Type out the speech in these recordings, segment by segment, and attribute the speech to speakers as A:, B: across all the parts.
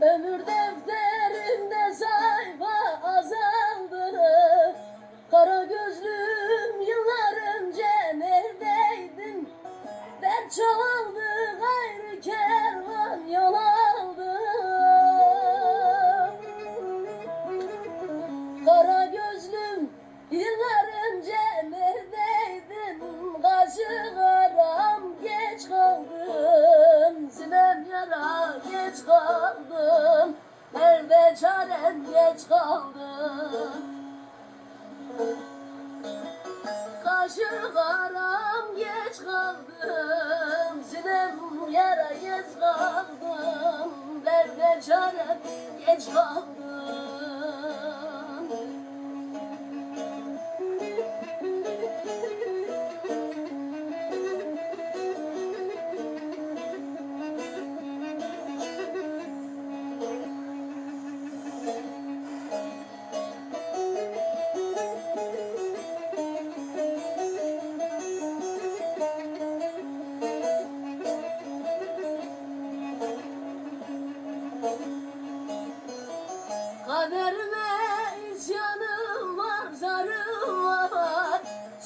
A: Ömür defterimde sayfa azaldı. Kara gözlüm yıllar önce neredeydin? Dert çoğaldı geç kaldım. Nerede çarem geç kaldım Kaşı karam geç kaldım. Sinem yara geç kaldım. Nerede çarem geç kaldım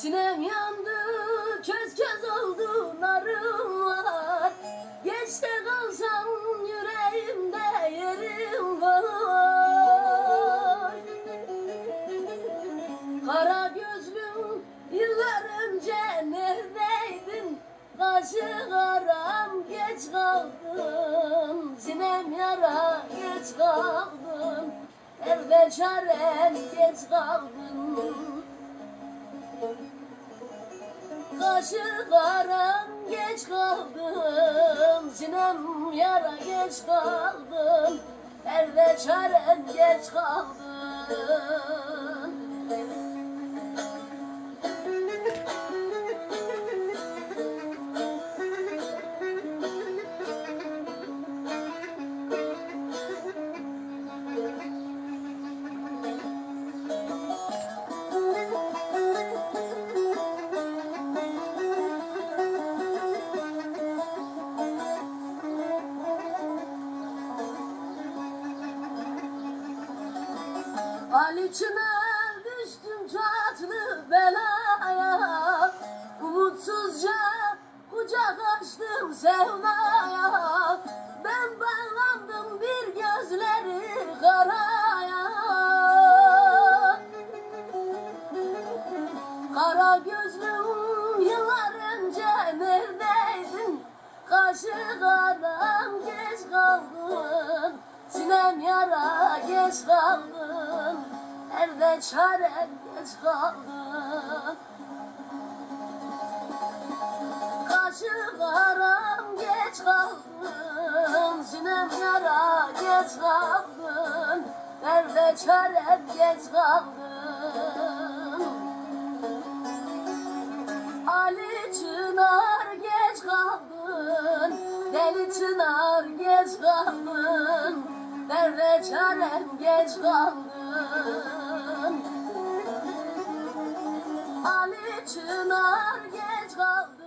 A: Sinem yandı, köz köz oldu, narım var Geçte kalsam yüreğimde yerim var. Kara gözlüm yıllar önce neredeydin? Kaşı karam geç kaldım. Sinem yara geç kaldım. Evde çarem geç kaldım Kaşı karam geç kaldım Sinem yara geç kaldım Evde çarem geç kaldım Ali Çınar düştüm tatlı belaya. Umutsuzca kucak açtım sevdaya. Ben bağlandım bir gözleri karaya. Kara gözlüm yıllar önce neredeydin? Kaşı karam geç kaldın. Sinem yara geç kaldın Nerede çarem geç kaldın Kaşı karam geç kaldın Sinem yara geç kaldın. Nerede çarem geç kaldın. Ali Çınar geç kaldın Deli Çınar geç kaldın. Nerede çarem geç kaldın Ali Çınar geç kaldın